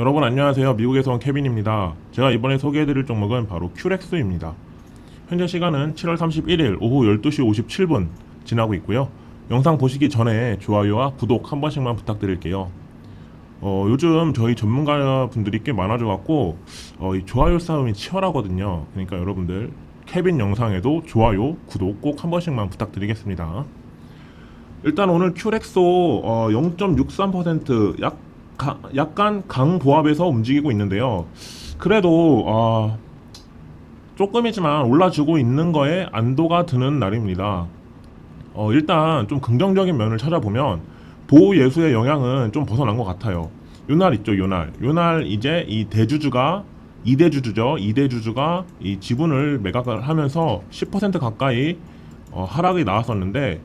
여러분 안녕하세요. 미국에서 온 케빈입니다. 제가 이번에 소개해드릴 종목은 바로 큐렉스입니다. 현재 시간은 7월 31일 오후 12시 57분 지나고 있고요. 영상 보시기 전에 좋아요와 구독 한 번씩만 부탁드릴게요. 어, 요즘 저희 전문가 분들이 꽤 많아져갖고 어, 이 좋아요 싸움이 치열하거든요. 그러니까 여러분들 케빈 영상에도 좋아요, 구독 꼭 한 번씩만 부탁드리겠습니다. 일단 오늘 큐렉소 어, 0.63%약 가- 약간 강보합에서 움직이고 있는데요. 그래도 어, 조금이지만 올라주고 있는 거에 안도가 드는 날입니다. 어, 일단 좀 긍정적인 면을 찾아보면 보호 예수의 영향은 좀 벗어난 것 같아요. 요날 있죠, 요날. 요날 이제 이 대주주가 2대주주죠. 2대주주가 이 지분을 매각을 하면서 10% 가까이 어, 하락이 나왔었는데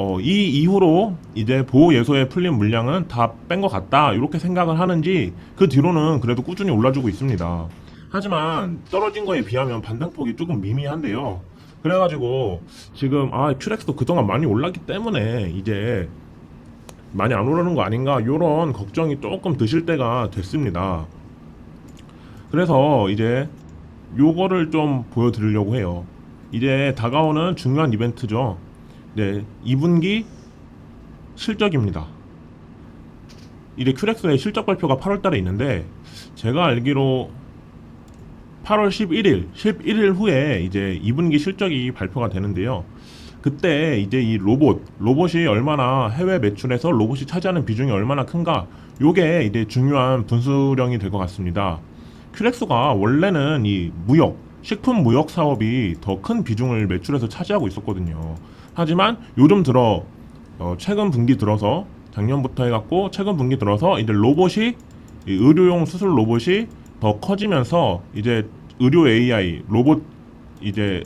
어, 이 이후로 이제 보호 예소에 풀린 물량은 다 뺀 것 같다 이렇게 생각을 하는지 그 뒤로는 그래도 꾸준히 올라주고 있습니다. 하지만 떨어진 거에 비하면 반등폭이 조금 미미한데요. 그래가지고 지금 아 큐렉스도 그동안 많이 올랐기 때문에 이제 많이 안 오르는 거 아닌가 이런 걱정이 조금 드실 때가 됐습니다. 그래서 이제 요거를 좀 보여드리려고 해요. 이제 다가오는 중요한 이벤트죠. 네, 2분기 실적입니다. 이제 큐렉스의 실적 발표가 8월 달에 있는데 제가 알기로 8월 11일, 11일 후에 이제 2분기 실적이 발표가 되는데요. 그때 이제 이 로봇, 로봇이 얼마나 해외 매출에서 로봇이 차지하는 비중이 얼마나 큰가, 요게 이제 중요한 분수령이 될 것 같습니다. 큐렉스가 원래는 이 무역, 식품 무역 사업이 더 큰 비중을 매출에서 차지하고 있었거든요. 하지만 요즘 들어 어, 최근 분기 들어서 작년부터 해갖고 최근 분기 들어서 이제 로봇이 이 의료용 수술 로봇이 더 커지면서 이제 의료 AI 로봇 이제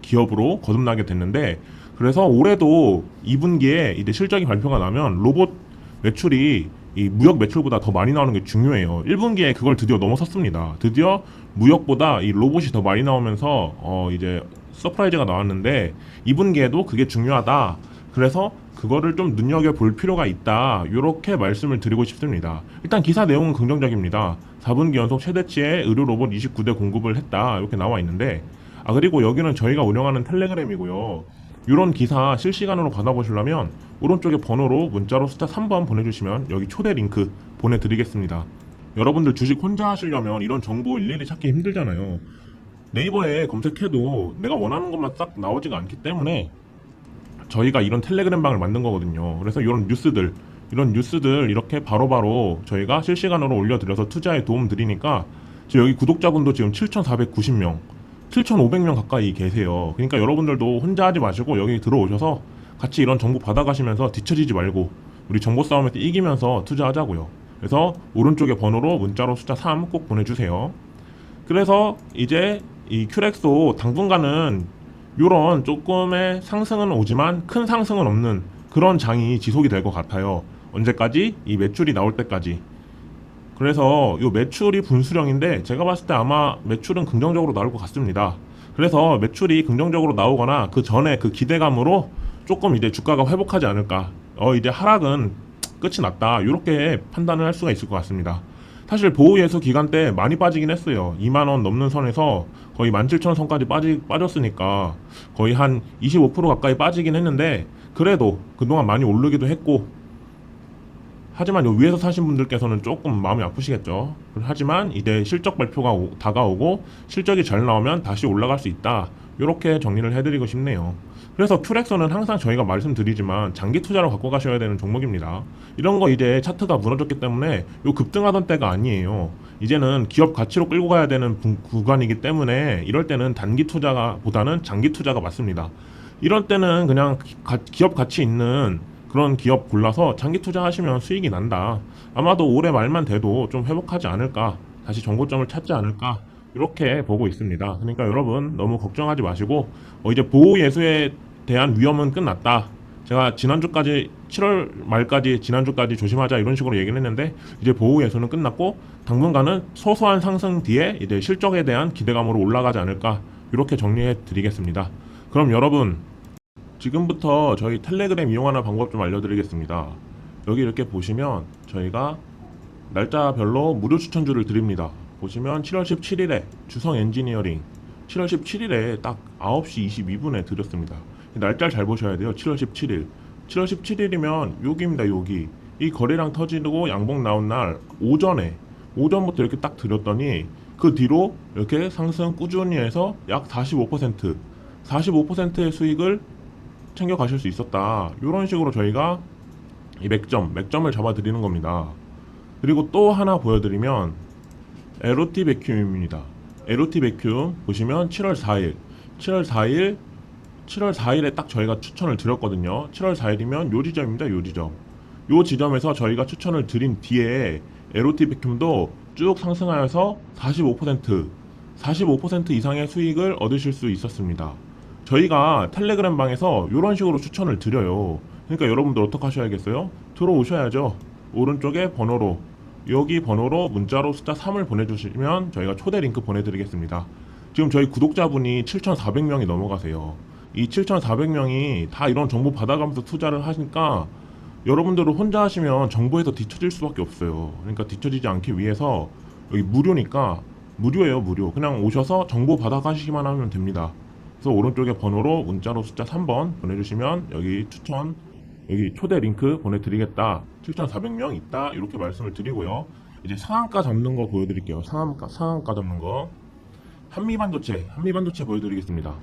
기업으로 거듭나게 됐는데 그래서 올해도 2분기에 이제 실적이 발표가 나면 로봇 매출이 이 무역 매출보다 더 많이 나오는 게 중요해요. 1분기에 그걸 드디어 넘어섰습니다. 드디어 무역보다 이 로봇이 더 많이 나오면서 어 이제 서프라이즈가 나왔는데 2분기에도 그게 중요하다. 그래서 그거를 좀 눈여겨 볼 필요가 있다. 이렇게 말씀을 드리고 싶습니다. 일단 기사 내용은 긍정적입니다. 4분기 연속 최대치의 의료 로봇 29대 공급을 했다. 이렇게 나와 있는데 아 그리고 여기는 저희가 운영하는 텔레그램이고요. 이런 기사 실시간으로 받아보시려면 오른쪽에 번호로 문자로 숫자 3번 보내주시면 여기 초대 링크 보내드리겠습니다. 여러분들 주식 혼자 하시려면 이런 정보 일일이 찾기 힘들잖아요. 네이버에 검색해도 내가 원하는 것만 싹 나오지가 않기 때문에 저희가 이런 텔레그램 방을 만든 거거든요. 그래서 이런 뉴스들, 이런 뉴스들 이렇게 바로 바로 저희가 실시간으로 올려드려서 투자에 도움 드리니까 지금 여기 구독자분도 지금 7,490명, 7,500명 가까이 계세요. 그러니까 여러분들도 혼자 하지 마시고 여기 들어오셔서 같이 이런 정보 받아가시면서 뒤처지지 말고 우리 정보 싸움에서 이기면서 투자하자고요. 그래서 오른쪽에 번호로 문자로 숫자 3 꼭 보내주세요. 그래서 이제 이 큐렉소 당분간은 요런 조금의 상승은 오지만 큰 상승은 없는 그런 장이 지속이 될 것 같아요. 언제까지? 이 매출이 나올 때까지. 그래서 요 매출이 분수령인데 제가 봤을 때 아마 매출은 긍정적으로 나올 것 같습니다. 그래서 매출이 긍정적으로 나오거나 그 전에 그 기대감으로 조금 이제 주가가 회복하지 않을까. 어 이제 하락은 끝이 났다. 이렇게 판단을 할 수가 있을 것 같습니다. 사실 보호예수 기간 때 많이 빠지긴 했어요. 2만 원 넘는 선에서 거의 17,000원 선까지 빠지, 빠졌으니까 거의 한 25% 가까이 빠지긴 했는데 그래도 그동안 많이 오르기도 했고 하지만 요 위에서 사신 분들께서는 조금 마음이 아프시겠죠. 하지만 이제 실적 발표가 오- 다가오고 실적이 잘 나오면 다시 올라갈 수 있다. 이렇게 정리를 해드리고 싶네요. 그래서 큐렉서는 항상 저희가 말씀드리지만 장기 투자로 갖고 가셔야 되는 종목입니다. 이런 거 이제 차트가 무너졌기 때문에 요 급등하던 때가 아니에요. 이제는 기업 가치로 끌고 가야 되는 부- 구간이기 때문에 이럴 때는 단기 투자가 보다는 장기 투자가 맞습니다. 이럴 때는 그냥 기업 가치 있는 그런 기업 골라서 장기 투자하시면 수익이 난다. 아마도 올해 말만 돼도 좀 회복하지 않을까, 다시 정고점을 찾지 않을까 이렇게 보고 있습니다. 그러니까 여러분 너무 걱정하지 마시고 어, 이제 보호 예수에 대한 위험은 끝났다. 제가 지난주까지 7월 말까지 지난주까지 조심하자 이런 식으로 얘기를 했는데 이제 보호 예수는 끝났고 당분간은 소소한 상승 뒤에 이제 실적에 대한 기대감으로 올라가지 않을까 이렇게 정리해 드리겠습니다. 그럼 여러분 지금부터 저희 텔레그램 이용하는 방법 좀 알려드리겠습니다. 여기 이렇게 보시면 저희가 날짜별로 무료 추천주를 드립니다. 보시면 7월 17일에 주성 엔지니어링 7월 17일에 딱 9시 22분에 드렸습니다. 날짜를 잘 보셔야 돼요. 7월 17일. 7월 17일이면 여기입니다. 여기. 이 거래량 터지고 양봉 나온 날 오전에 오전부터 이렇게 딱 드렸더니 그 뒤로 이렇게 상승 꾸준히 해서 약 45% 45%의 수익을 챙겨 가실 수 있었다. 이런 식으로 저희가 이 맥점, 맥점을 잡아 드리는 겁니다. 그리고 또 하나 보여드리면 에로티 베큐움입니다. 에로티 베큐움 보시면 7월 4일, 7월 4일, 7월 4일에 딱 저희가 추천을 드렸거든요. 7월 4일이면 요 지점입니다. 요 지점. 요 지점에서 저희가 추천을 드린 뒤에 에로티 베큐움도 쭉 상승하여서 45% 45% 이상의 수익을 얻으실 수 있었습니다. 저희가 텔레그램 방에서 이런 식으로 추천을 드려요. 그러니까 여러분들 어떻게 하셔야겠어요? 들어오셔야죠. 오른쪽에 번호로 여기 번호로 문자로 숫자 3을 보내주시면 저희가 초대 링크 보내드리겠습니다. 지금 저희 구독자분이 7,400명이 넘어가세요. 이 7,400명이 다 이런 정보 받아가면서 투자를 하니까 여러분들은 혼자 하시면 정보에서 뒤처질 수밖에 없어요. 그러니까 뒤처지지 않기 위해서 여기 무료니까 무료예요, 무료. 그냥 오셔서 정보 받아가시기만 하면 됩니다. 그래서 오른쪽에 번호로 문자로 숫자 3번 보내주시면 여기 추천 여기 초대 링크 보내드리겠다. 7,400명 있다 이렇게 말씀을 드리고요. 이제 상한가 잡는 거 보여드릴게요. 상한가 상한가 잡는 거. 한미반도체 한미반도체 보여드리겠습니다.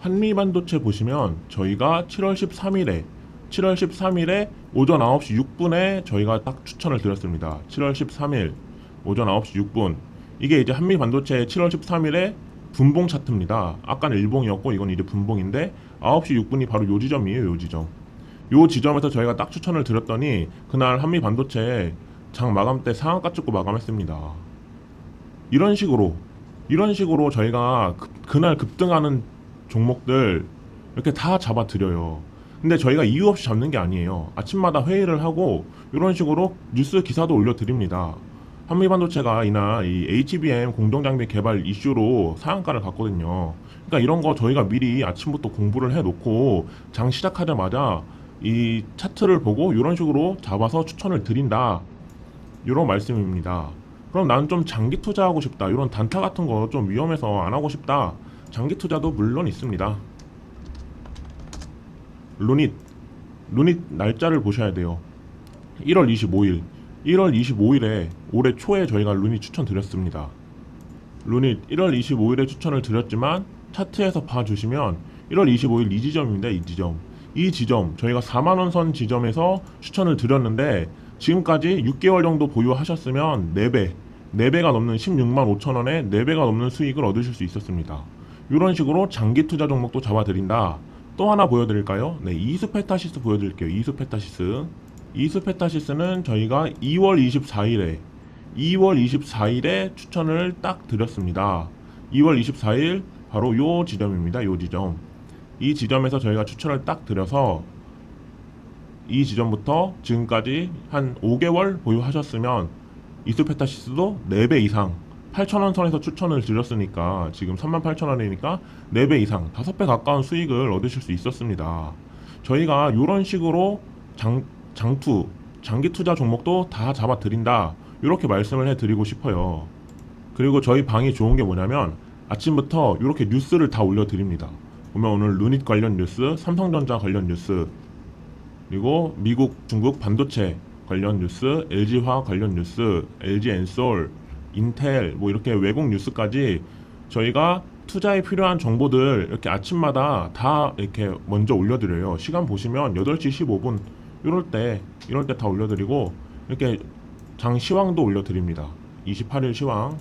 한미반도체 보시면 저희가 7월 13일에 7월 13일에 오전 9시 6분에 저희가 딱 추천을 드렸습니다. 7월 13일 오전 9시 6분 이게 이제 한미반도체 7월 13일에 분봉 차트입니다. 아까는 일봉이었고 이건 이제 분봉인데 9시 6분이 바로 요 지점이에요. 요 지점. 요 지점에서 저희가 딱 추천을 드렸더니 그날 한미 반도체 장 마감 때 상한가 찍고 마감했습니다. 이런 식으로 이런 식으로 저희가 급- 그날 급등하는 종목들 이렇게 다 잡아 드려요. 근데 저희가 이유 없이 잡는 게 아니에요. 아침마다 회의를 하고 이런 식으로 뉴스 기사도 올려 드립니다. 한미반도체가 이날 이 HBM 공정장비 개발 이슈로 상한가를 갔거든요. 그러니까 이런 거 저희가 미리 아침부터 공부를 해놓고 장 시작하자마자 이 차트를 보고 이런 식으로 잡아서 추천을 드린다. 이런 말씀입니다. 그럼 나는 좀 장기 투자하고 싶다. 이런 단타 같은 거 좀 위험해서 안 하고 싶다. 장기 투자도 물론 있습니다. 루닛. 루닛 날짜를 보셔야 돼요. 1월 25일. 1월 25일에 올해 초에 저희가 루닛 추천드렸습니다. 루닛 1월 25일에 추천을 드렸지만 차트에서 봐주시면 1월 25일 이 지점입니다. 이 지점. 이 지점 저희가 4만 원 선 지점에서 추천을 드렸는데 지금까지 6개월 정도 보유하셨으면 4배 4배가 넘는 16만 5천 원에 4배가 넘는 수익을 얻으실 수 있었습니다. 이런 식으로 장기 투자 종목도 잡아드린다. 또 하나 보여드릴까요? 네, 이수페타시스 보여드릴게요. 이수페타시스. 이수페타시스는 저희가 2월 24일에 2월 24일에 추천을 딱 드렸습니다. 2월 24일 바로 요 지점입니다. 요 지점. 이 지점에서 저희가 추천을 딱 드려서 이 지점부터 지금까지 한 5개월 보유하셨으면 이스페타시스도 4배 이상 8,000원 선에서 추천을 드렸으니까 지금 38,000원이니까 4배 이상 5배 가까운 수익을 얻으실 수 있었습니다. 저희가 이런 식으로 장, 장투, 장기 투자 종목도 다 잡아 드린다. 이렇게 말씀을 해 드리고 싶어요. 그리고 저희 방이 좋은 게 뭐냐면 아침부터 이렇게 뉴스를 다 올려 드립니다. 보면 오늘 루닛 관련 뉴스, 삼성전자 관련 뉴스, 그리고 미국, 중국 반도체 관련 뉴스, LG화학 관련 뉴스, LG 엔솔, 인텔 뭐 이렇게 외국 뉴스까지 저희가 투자에 필요한 정보들 이렇게 아침마다 다 이렇게 먼저 올려드려요. 시간 보시면 8시 15분 이럴 때 이럴 때 다 올려드리고 이렇게 장 시황도 올려드립니다. 28일 시황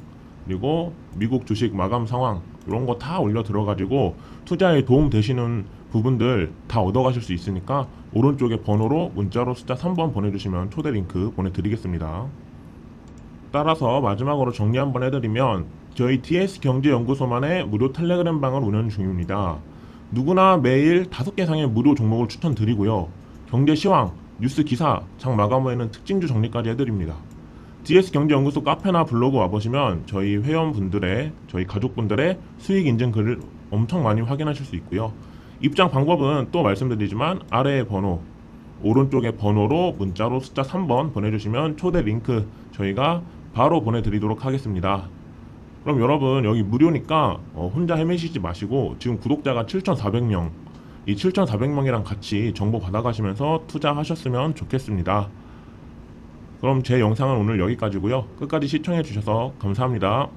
그리고 미국 주식 마감 상황 이런 거 다 올려 들어가지고 투자에 도움 되시는 부분들 다 얻어가실 수 있으니까 오른쪽에 번호로 문자로 숫자 3번 보내주시면 초대 링크 보내드리겠습니다. 따라서 마지막으로 정리 한번 해드리면 저희 DS 경제연구소만의 무료 텔레그램 방을 운영 중입니다. 누구나 매일 5개 상의 무료 종목을 추천드리고요. 경제 시황, 뉴스 기사, 장 마감 후에는 특징주 정리까지 해드립니다. GS 경제연구소 카페나 블로그 와보시면 저희 회원분들의 저희 가족분들의 수익 인증 글을 엄청 많이 확인하실 수 있고요. 입장 방법은 또 말씀드리지만 아래의 번호 오른쪽에 번호로 문자로 숫자 3번 보내주시면 초대 링크 저희가 바로 보내드리도록 하겠습니다. 그럼 여러분 여기 무료니까 어 혼자 헤매시지 마시고 지금 구독자가 7,400명 이 7,400명이랑 같이 정보 받아가시면서 투자하셨으면 좋겠습니다. 그럼 제 영상은 오늘 여기까지고요. 끝까지 시청해 주셔서 감사합니다.